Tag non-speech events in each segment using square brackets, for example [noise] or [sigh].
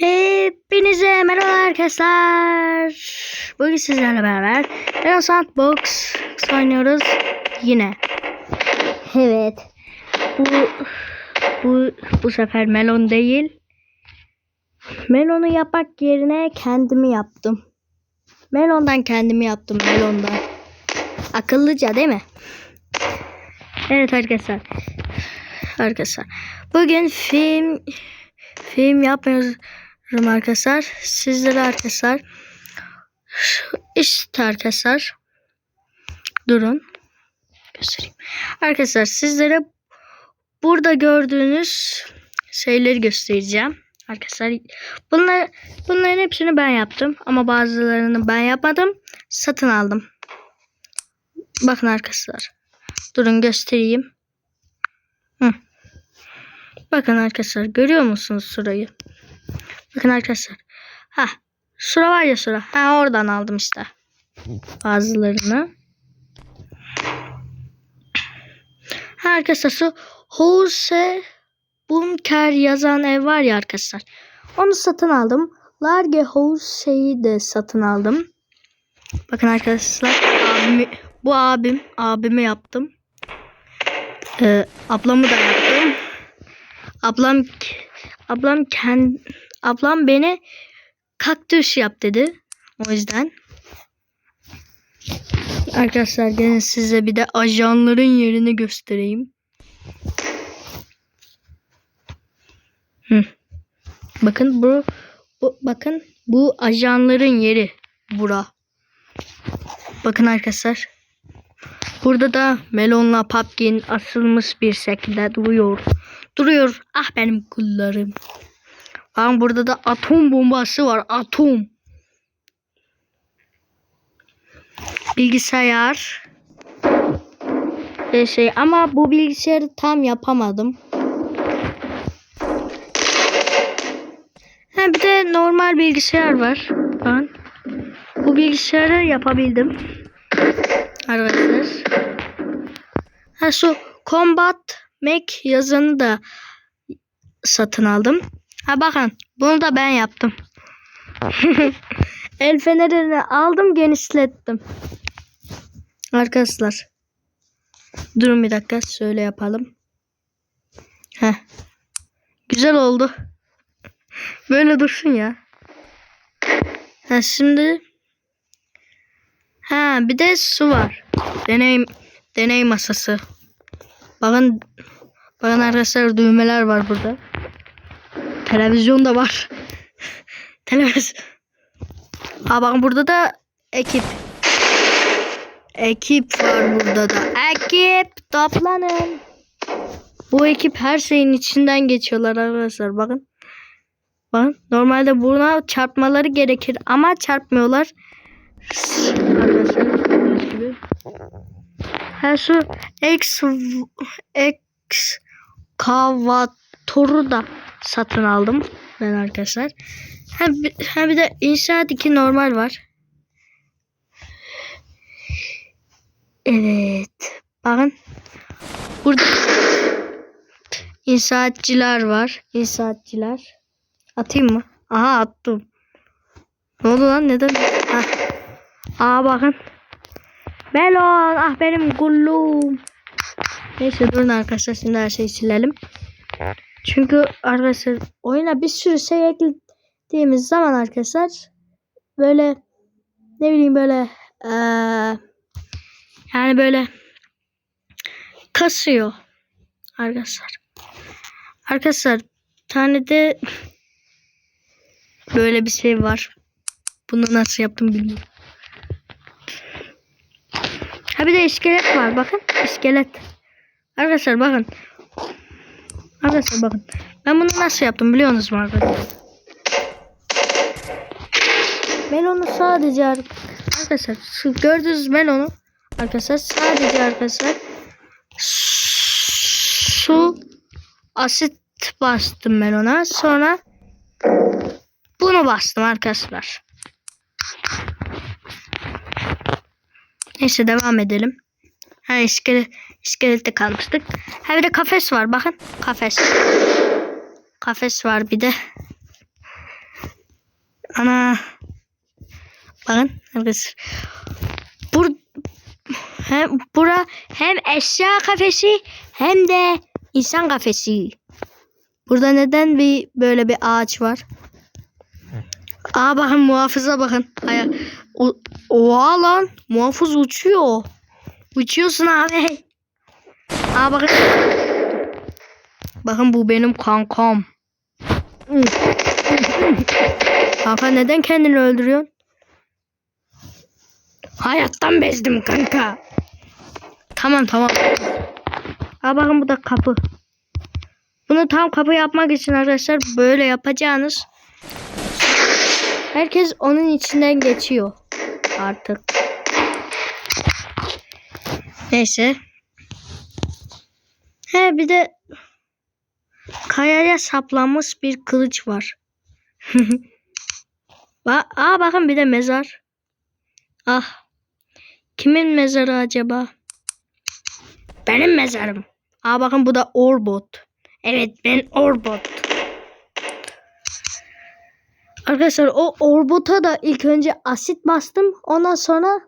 Hepinize merhaba arkadaşlar. Bugün sizlerle beraber Real Sandbox oynuyoruz yine. Evet. Bu bu bu sefer melon değil. Melonu yapmak yerine kendimi yaptım. Melondan kendimi yaptım melondan. Akıllıca değil mi? Evet arkadaşlar. Arkadaşlar. Bugün film film yapmıyoruz arkadaşlar. Sizlere arkadaşlar işte arkadaşlar durun göstereyim. Arkadaşlar sizlere burada gördüğünüz şeyleri göstereceğim. Arkadaşlar bunlar bunların hepsini ben yaptım ama bazılarını ben yapmadım. Satın aldım. Bakın arkadaşlar. Durun göstereyim. Hı. Bakın arkadaşlar görüyor musunuz şurayı? Bakın arkadaşlar. Ha, şura var ya şura. Ha oradan aldım işte. Bazılarını. Ha arkadaşlar şu Hose Bunker yazan ev var ya arkadaşlar. Onu satın aldım. Large Hose'yi de satın aldım. Bakın arkadaşlar abimi, bu abim abime yaptım. Ee, ablamı da yaptım. Ablam ablam kend, ablam beni kaktüs yap dedi. O yüzden Arkadaşlar gelin size bir de ajanların yerini göstereyim. Hı. Bakın bu, bu bakın bu ajanların yeri bura. Bakın arkadaşlar. Burada da melonla pumpkin asılmış bir şekilde duruyor. Duruyor. Ah benim kullarım. Bakın burada da atom bombası var. Atom. Bilgisayar. Ve şey ama bu bilgisayarı tam yapamadım. Ha bir de normal bilgisayar var. Ben bu bilgisayarı yapabildim. Arkadaşlar. Ha şu Combat Mac yazanı da satın aldım. Ha bakın bunu da ben yaptım. [laughs] El fenerini aldım genişlettim. Arkadaşlar. Durun bir dakika şöyle yapalım. Heh. Güzel oldu. Böyle dursun ya. Ha şimdi Ha bir de su var. Deney deney masası. Bakın bakın arkadaşlar düğmeler var burada. Televizyon da var. Televizyon. Ha bakın burada da ekip. Ekip var burada da. Ekip toplanın. Bu ekip her şeyin içinden geçiyorlar arkadaşlar bakın. Bakın normalde buna çarpmaları gerekir ama çarpmıyorlar. Arkadaşlar. Ha şu X X kavatoru da satın aldım ben arkadaşlar. Bir- ha bir de inşaat 2 normal var. Evet. Bakın. Burada inşaatçılar var. İnşaatçılar. Atayım mı? Aha attım. Ne oldu lan? Neden? Ha. Aa bakın. Melon. Ah benim kullum. Neyse durun arkadaşlar. Şimdi her şeyi silelim. Çünkü arkadaşlar oyuna bir sürü şey eklediğimiz zaman arkadaşlar böyle ne bileyim böyle eee, yani böyle kasıyor arkadaşlar. Arkadaşlar tane de böyle bir şey var. Bunu nasıl yaptım bilmiyorum. Ha bir de iskelet var bakın iskelet. Arkadaşlar bakın. Arkadaşlar bakın. Ben bunu nasıl yaptım biliyor musunuz arkadaşlar? Melonu sadece ar- arkadaşlar şu gördüğünüz melonu arkadaşlar sadece arkadaşlar su asit bastım melona sonra bunu bastım arkadaşlar. Neyse devam edelim. Ha iskelet, iskelette kalmıştık. Ha bir de kafes var bakın. Kafes. Kafes var bir de. Ana. Bakın arkadaşlar. Bur hem bura hem eşya kafesi hem de insan kafesi. Burada neden bir böyle bir ağaç var? Aa bakın muhafıza bakın. Hayır. Oha lan. Muhafız uçuyor. Uçuyorsun abi. Aa bakın. Bu benim kankam. Kanka neden kendini öldürüyorsun? Hayattan bezdim kanka. Tamam tamam. Aa bakın bu da kapı. Bunu tam kapı yapmak için arkadaşlar böyle yapacağınız. Herkes onun içinden geçiyor artık. Neyse. He bir de kayaya saplanmış bir kılıç var. [laughs] Ba Aa bakın bir de mezar. Ah. Kimin mezarı acaba? Benim mezarım. Aa bakın bu da Orbot. Evet ben Orbot. Arkadaşlar o Orbot'a da ilk önce asit bastım. Ondan sonra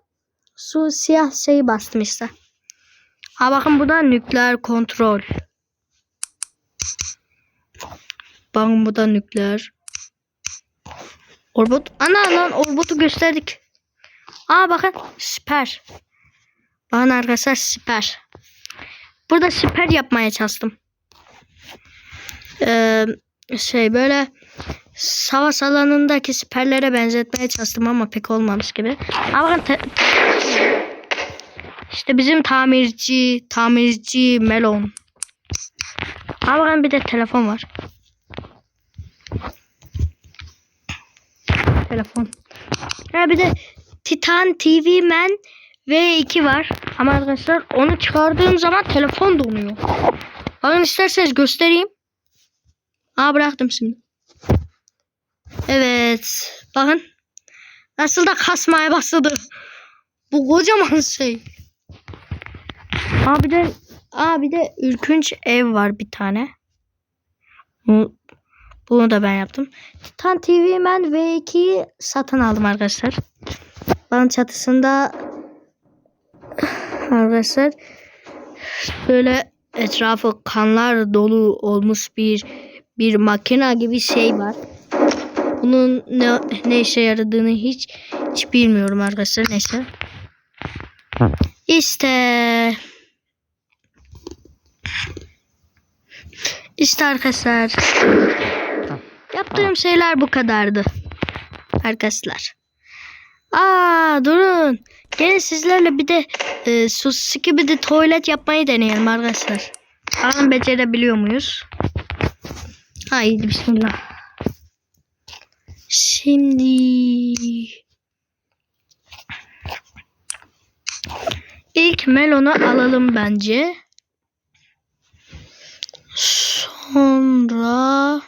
su siyah şeyi bastım işte. Ha bakın bu da nükleer kontrol. Bakın bu da nükleer. Orbot. Ana lan Orbot'u gösterdik. Aa bakın siper. Bakın arkadaşlar siper. Burada siper yapmaya çalıştım. Ee, şey böyle savaş alanındaki siperlere benzetmeye çalıştım ama pek olmamış gibi. Ama bakın işte bizim tamirci, tamirci Melon. Ama bakın bir de telefon var. Telefon. Ha bir de Titan TV Man V2 var. Ama arkadaşlar onu çıkardığım zaman telefon donuyor. Bakın isterseniz göstereyim. Aa bıraktım şimdi. Evet. Bakın. Nasıl da kasmaya başladı. Bu kocaman şey. Aa bir de, aa bir de ürkünç ev var bir tane. Bu, bunu da ben yaptım. Titan TV Man V2'yi satın aldım arkadaşlar. Bana çatısında [sighs] arkadaşlar böyle etrafı kanlar dolu olmuş bir bir makina gibi şey var. Bunun ne, ne işe yaradığını hiç hiç bilmiyorum arkadaşlar. Neyse. İşte İşte arkadaşlar. Yaptığım şeyler bu kadardı. Arkadaşlar. Aa durun. Gelin sizlerle bir de e, Suzuki bir de tuvalet yapmayı deneyelim arkadaşlar. Bakalım becerebiliyor muyuz? Haydi bismillah. Şimdi ilk melonu alalım bence. Sonra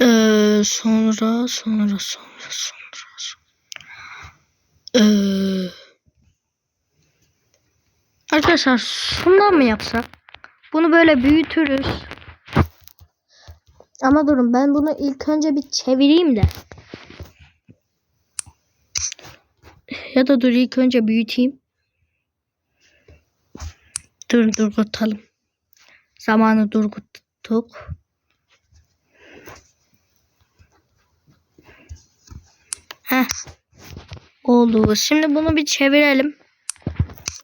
Ee, sonra sonra sonra sonra sonra ee, Arkadaşlar şundan mı yapsak? Bunu böyle büyütürüz. Ama durun ben bunu ilk önce bir çevireyim de. Ya da dur ilk önce büyüteyim. Dur durgutalım. Zamanı durguttuk. Heh. Oldu. Şimdi bunu bir çevirelim.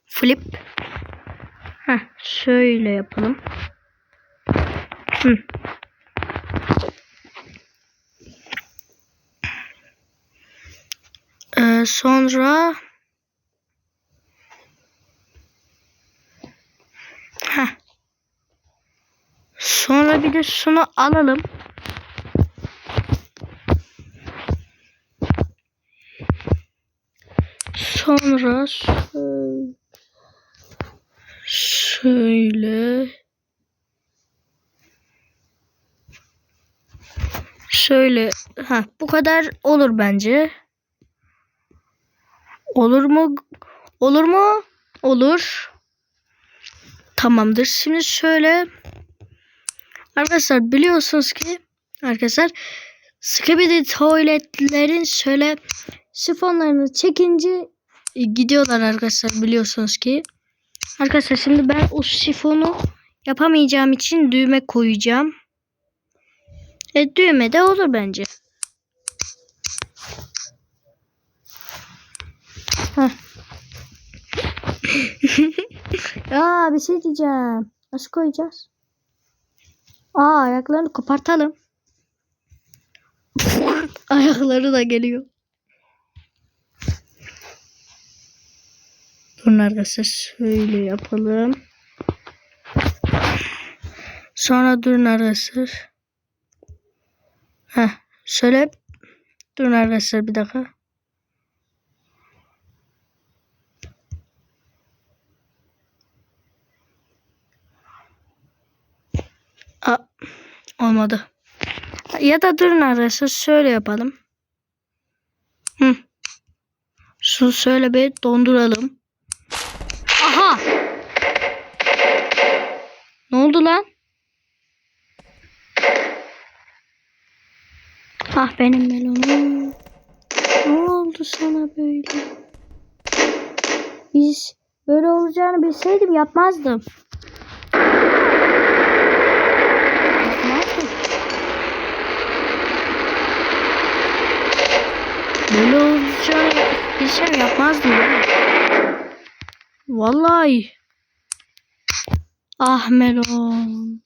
Flip. Heh, şöyle yapalım. Hı. Ee, sonra Heh. Sonra bir de şunu alalım. Sonra şöyle Şöyle. Ha, bu kadar olur bence. Olur mu? Olur mu? Olur. Tamamdır. Şimdi şöyle Arkadaşlar biliyorsunuz ki arkadaşlar Skibidi tuvaletlerin şöyle sifonlarını çekince e, gidiyorlar arkadaşlar biliyorsunuz ki. Arkadaşlar şimdi ben o sifonu yapamayacağım için düğme koyacağım. E düğme de olur bence. Heh. [laughs] ya bir şey diyeceğim. Nasıl koyacağız? Aa ayaklarını kopartalım. [laughs] Ayakları da geliyor. Durun arkadaşlar şöyle yapalım. Sonra durun arkadaşlar. Heh, şöyle durun arkadaşlar bir dakika. Aa, olmadı. Ya da durun arkadaşlar şöyle yapalım. Hı. Şunu şöyle bir donduralım. Aha! Ne oldu lan? Ah benim melonum. Ne oldu sana böyle? Biz böyle olacağını bilseydim. Yapmazdım. Böyle olacağını yapmazdım. ya. Vallahi. Ah melon.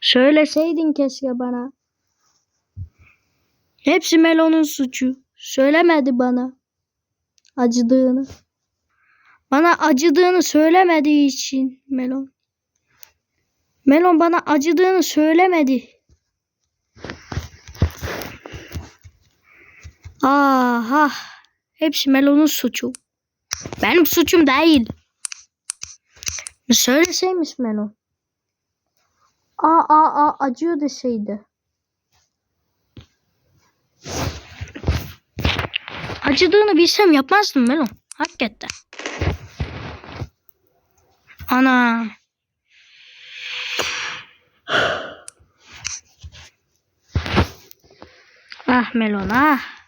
Söyleseydin keşke bana. Hepsi melonun suçu. Söylemedi bana. Acıdığını. Bana acıdığını söylemediği için melon. Melon bana acıdığını söylemedi. Aha. Hepsi melonun suçu. Benim suçum değil. Söyleseymiş melon. Aa aa aa acıyor deseydi. Acıdığını bilsem yapmazdım melon. Hakikaten. Ana. Ah melon ah.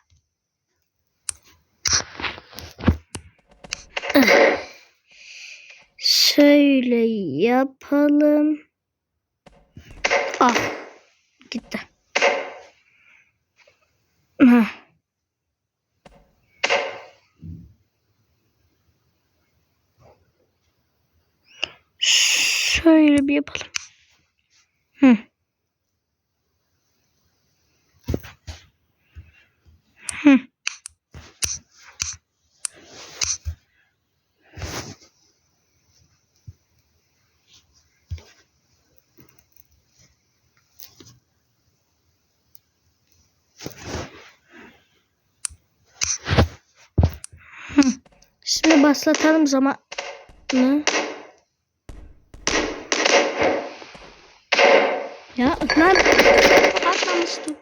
Şöyle yapalım. Ah. Gitti. Heh. Şöyle bir yapalım. Şimdi başlatalım zamanı. Ya lan atlamıştım.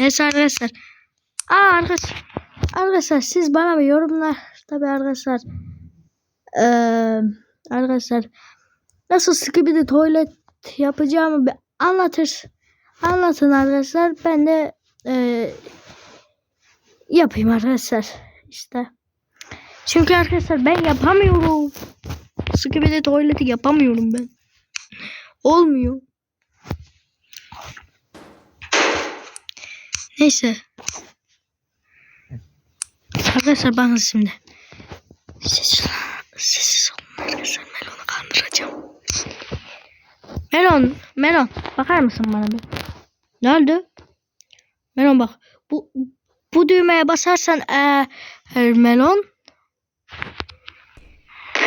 Neyse arkadaşlar. Aa arkadaşlar. Arkadaşlar siz bana bir yorumlar tabi arkadaşlar. Eee arkadaşlar nasıl skibidi tuvalet yapacağımı bir anlatır. Anlatın arkadaşlar. Ben de eee yapayım arkadaşlar. İşte. Çünkü arkadaşlar ben yapamıyorum. Skibidi tuvaleti yapamıyorum ben. Olmuyor. Neyse. Arkadaşlar bakın şimdi. Sessiz, olun arkadaşlar. Melon'u kandıracağım. Melon, Melon. Bakar mısın bana bir? Ne oldu? Melon bak. Bu bu düğmeye basarsan ee, e, Melon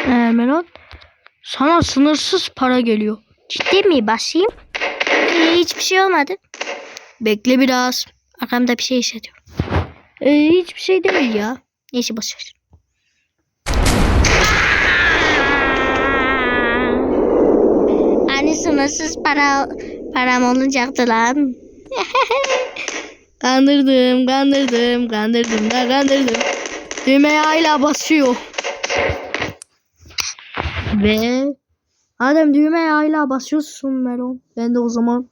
e, Melon sana sınırsız para geliyor. Ciddi mi? Basayım. Ee, hiçbir şey olmadı. Bekle biraz. Arkamda bir şey hissediyorum. Ee, hiçbir şey değil ya. Neyse boşver. Hani sınırsız para param olacaktı lan. [laughs] kandırdım, kandırdım, kandırdım da kandırdım. Düğmeye hala basıyor. Ve Madem düğmeye hala basıyorsun Melon. Ben de o zaman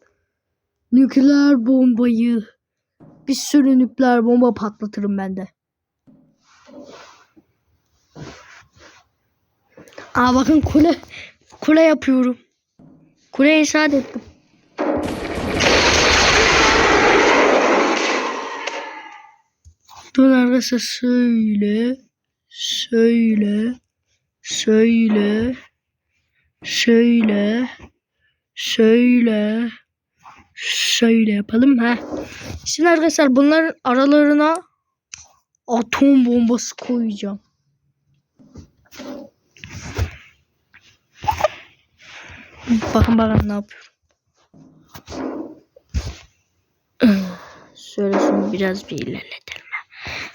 nükleer bombayı bir sürü nükleer bomba patlatırım ben de. Aa bakın kule kule yapıyorum. Kule inşaat ettim. Dur arkadaşlar söyle söyle söyle söyle söyle şöyle yapalım ha. Şimdi arkadaşlar bunların aralarına atom bombası koyacağım. Bakın bakın ne yapıyorum. Şöyle şunu biraz bir ilerletelim.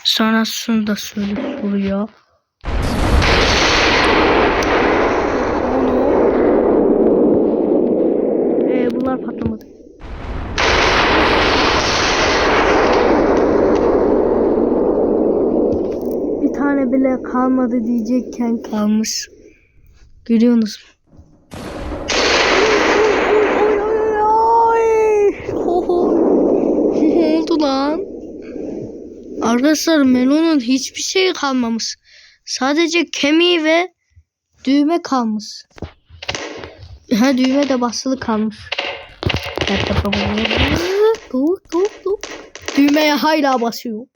Sonra şunu da şöyle soruyor. Ee, bunlar patlamadı. Bir tane bile kalmadı diyecekken kalmış. Görüyorsunuz mu? [laughs] Ne oldu lan? Arkadaşlar Melon'un hiçbir şey kalmamış. Sadece kemiği ve düğme kalmış. Ha düğme de basılı kalmış. Düğmeye hala basıyor.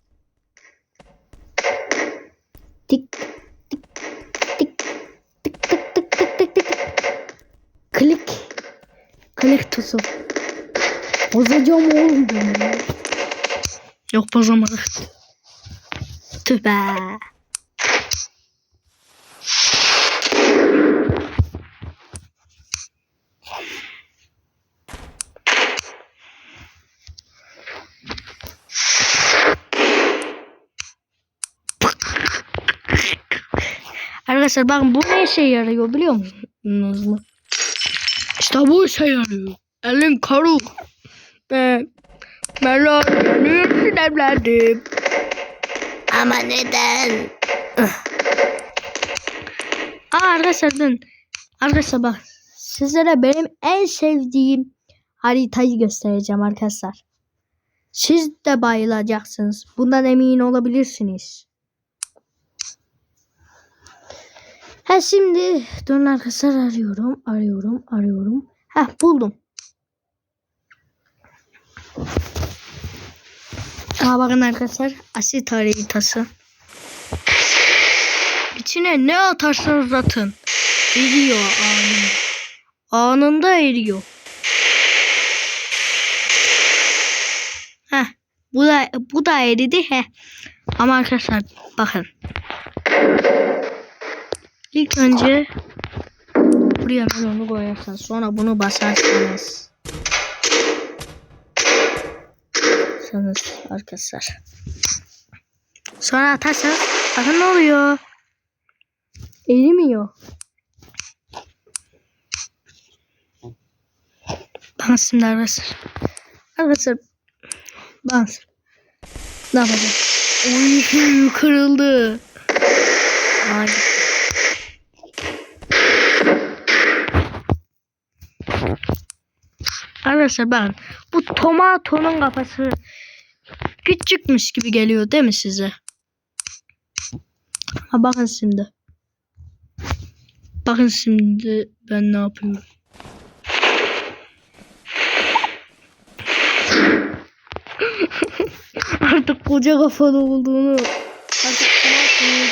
Tik tik tik tik tik tik tik tik tik. Klik. Klik tuzu. Bozacağım oğlum bunu. Yok bozamadık. Tüh be. Arkadaşlar bakın bu ne işe yarıyor biliyor musunuz mu? İşte bu işe yarıyor. Elin karuk. Ben Melon yanıyorsun evladım. Ama neden? Aa arkadaşlar dün. Arkadaşlar bak. Sizlere benim en sevdiğim haritayı göstereceğim arkadaşlar. Siz de bayılacaksınız. Bundan emin olabilirsiniz. Ha şimdi dön arkadaşlar arıyorum, arıyorum, arıyorum. Ha buldum. Aa bakın arkadaşlar asit haritası. İçine ne atarsanız atın. Eriyor anında. Anında eriyor. Heh, bu da bu da eridi he. Ama arkadaşlar bakın. İlk önce buraya melonu koyarsınız. Sonra bunu basarsınız. Sanız arkadaşlar. Sonra atarsanız bakın ne oluyor. Erimiyor. Şimdi arkadaşlar. Arkadaşlar. Bakın. Ne yapacağım? Oy kırıldı. Aa, gitti. Arkadaşlar bakın bu tomatonun kafası küçükmüş gibi geliyor değil mi size? Ha bakın şimdi. Bakın şimdi ben ne yapıyorum. [laughs] Artık koca kafalı olduğunu artık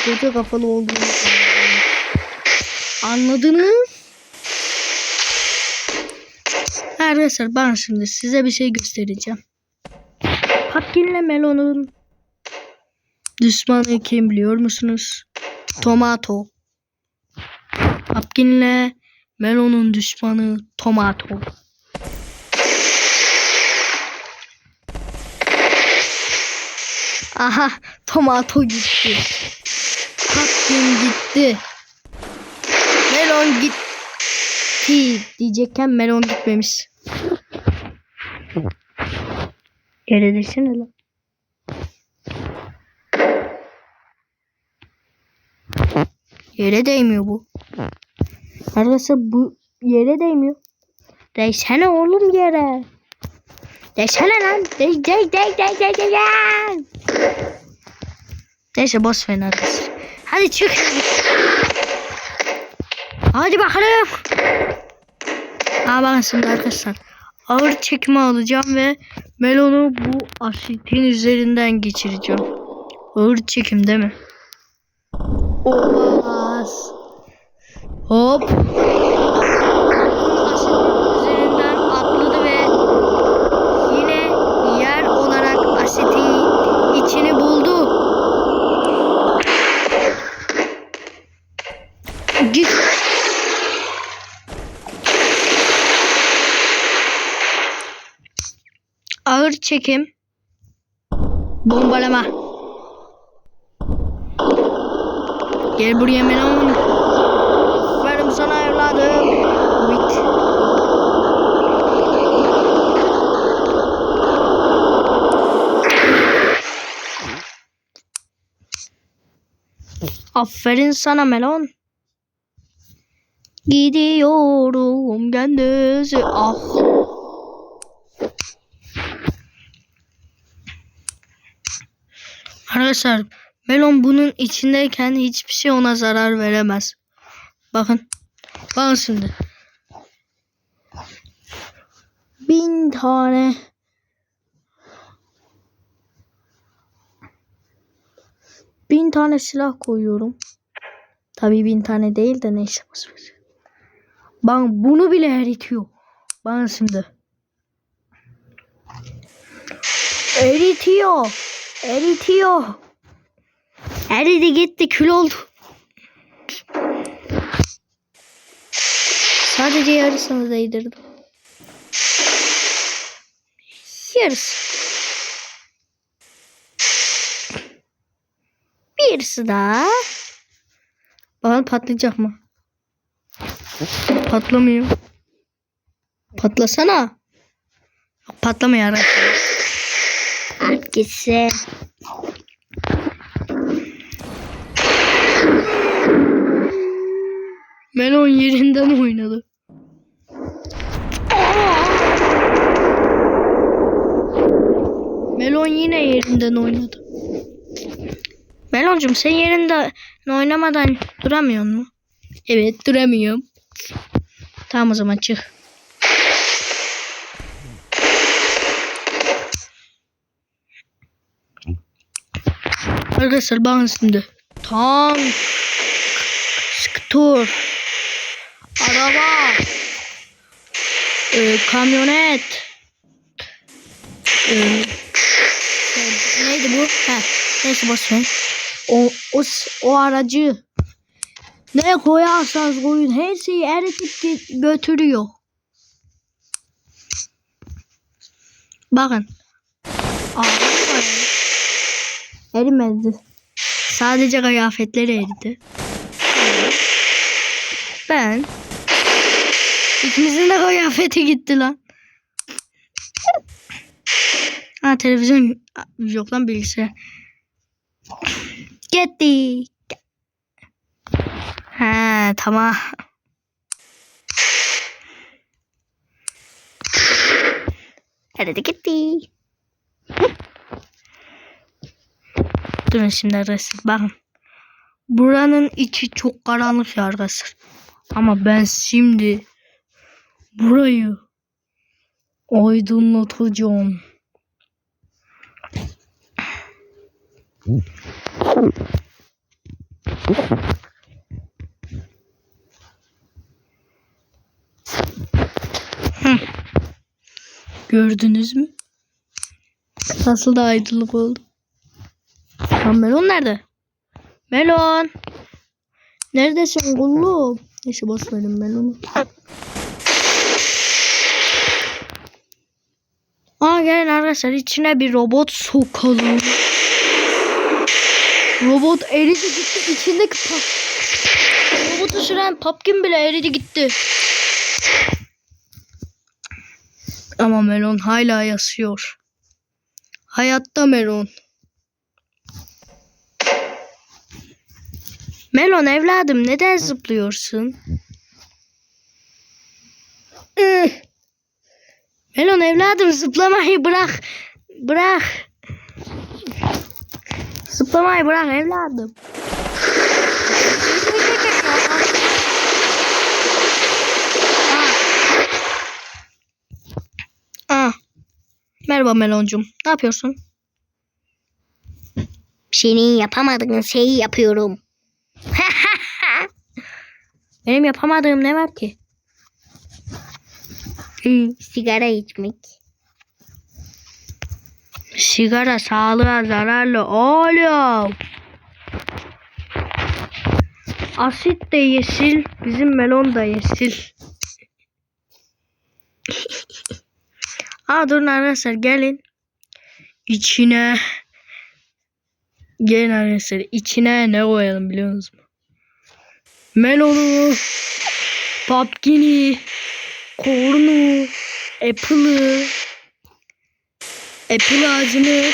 koca kafalı olduğunu anladınız. Arkadaşlar ben şimdi size bir şey göstereceğim. Pumpkin'le melonun düşmanı kim biliyor musunuz? Tomato. Pumpkin'le melonun düşmanı tomato. Aha tomato gitti. Pumpkin gitti. Melon gitti diyecekken melon gitmemiş. Yere düşsene lan. Yere değmiyor bu. Arkadaşlar bu yere değmiyor. Değsene oğlum yere. Değsene lan. Değ değ değ değ değ değ. değ. Neyse boş verin arkadaşlar. Hadi çık. Hadi bakalım. Aa bakın şimdi arkadaşlar. Ağır çekimi alacağım ve melonu bu asitin üzerinden geçireceğim. Ağır çekim değil mi? Olmaz. Hop. Asitin üzerinden atladı ve yine yer olarak asitin içini buldu. Git. Ağır çekim. Bombalama. Gel buraya melon. Verim sana evladım. Wait. Aferin sana melon. Gidiyorum kendisi. Ah. Arkadaşlar melon bunun içindeyken hiçbir şey ona zarar veremez. Bakın. Bakın şimdi. Bin tane bin tane silah koyuyorum. Tabii bin tane değil de neyse. Bak bunu bile eritiyor. Bakın şimdi. Eritiyor. Eritiyor. Eridi gitti kül oldu. Sadece yarısını değdirdim. Yarısı. Birisi daha. Bakalım patlayacak mı? Patlamıyor. Patlasana. Patlamıyor arkadaşlar. Gitsin. Melon yerinden oynadı. Melon yine yerinden oynadı. Meloncum sen yerinde oynamadan duramıyor mu? Evet duramıyorum. Tamam o zaman çık. Arkadaşlar bakın şimdi. Tank. Skuter. Araba. e, kamyonet. e, neydi bu? He, neyse ver. O, o, o aracı ne koyarsanız koyun her şeyi eritip götürüyor. Bakın. Aa, erimedi. Sadece kıyafetleri eridi. Ben ikimizin de kıyafeti gitti lan. Ha televizyon yok lan bilgisayar. Gitti. Ha tamam. Hadi gitti. Durun şimdi arkadaşlar bakın. Buranın içi çok karanlık ya arkadaşlar. Ama ben şimdi burayı aydınlatacağım. Gördünüz mü? Nasıl da aydınlık oldu. Lan Melon nerede? Melon. Neredesin oğlum? Neyse boş verin Melon'u. Aa gelin arkadaşlar içine bir robot sokalım. Robot eridi gitti içindeki pap. Robotu süren papkin bile eridi gitti. Ama Melon hala yaşıyor. Hayatta Melon. Melon evladım neden zıplıyorsun? Melon evladım zıplamayı bırak. Bırak. Zıplamayı bırak evladım. Aa. Merhaba Meloncum. Ne yapıyorsun? Senin yapamadığın şeyi yapıyorum. [laughs] Benim yapamadığım ne var ki? Sigara içmek. Sigara sağlığa zararlı oğlum. Asit de yeşil, bizim melon da yeşil. [laughs] Aa durun arkadaşlar gelin. İçine gelin arkadaşlar içine ne koyalım biliyor musunuz? Melonu, pumpkini, kornu, apple'ı, Apple ağacını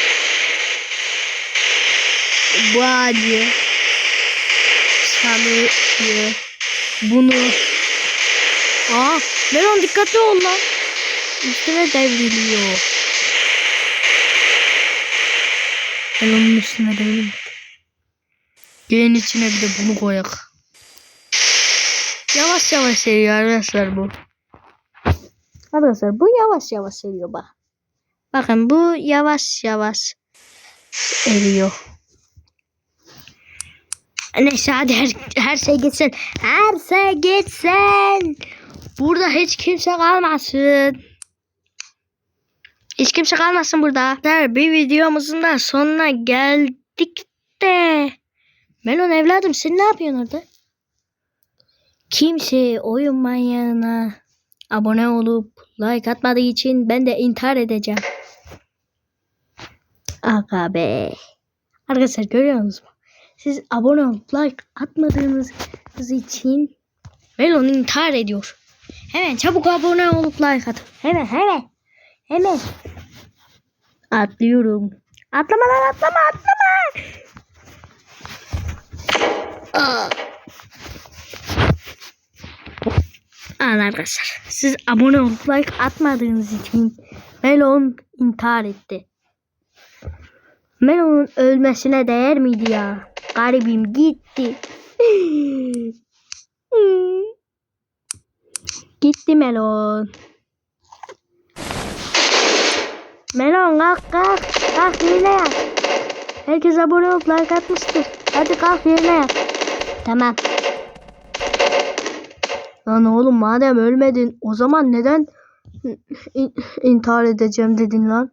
bu ağacı çalıyı bunu. Aa Melon dikkatli ol lan. Üstüne devriliyor Melonun üstüne devrildi Gelin içine bir de bunu koyak Yavaş yavaş seriyor arkadaşlar bu Arkadaşlar bu yavaş yavaş seriyor bak Bakın bu yavaş yavaş eriyor. Neyse hadi her, her şey gitsin. Her şey gitsin. Burada hiç kimse kalmasın. Hiç kimse kalmasın burada. Bir videomuzun da sonuna geldik de. Melon evladım sen ne yapıyorsun orada? Kimse oyun manyağına abone olup like atmadığı için ben de intihar edeceğim. Aga be. Arkadaşlar görüyor musunuz? Siz abone olup like atmadığınız için Melon intihar ediyor. Hemen çabuk abone olup like atın. Hemen hemen. Hemen. Atlıyorum. Atlama lan atlama atlama. Aa. Al arkadaşlar. Siz abone olup like atmadığınız için Melon intihar etti. Melon'un ölmesine değer miydi ya? Garibim gitti. [laughs] gitti Melon. Melon kalk kalk. Kalk yerine yat. Herkes abone olup like atmıştır. Hadi kalk yerine yat. Tamam. Lan oğlum madem ölmedin o zaman neden [laughs] in- intihar edeceğim dedin lan?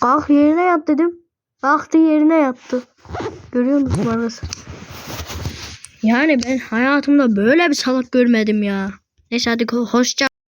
Kalk yerine yat dedim. Kalktı yerine yattı. Görüyor musun arası? Yani ben hayatımda böyle bir salak görmedim ya. Neyse hadi hoşça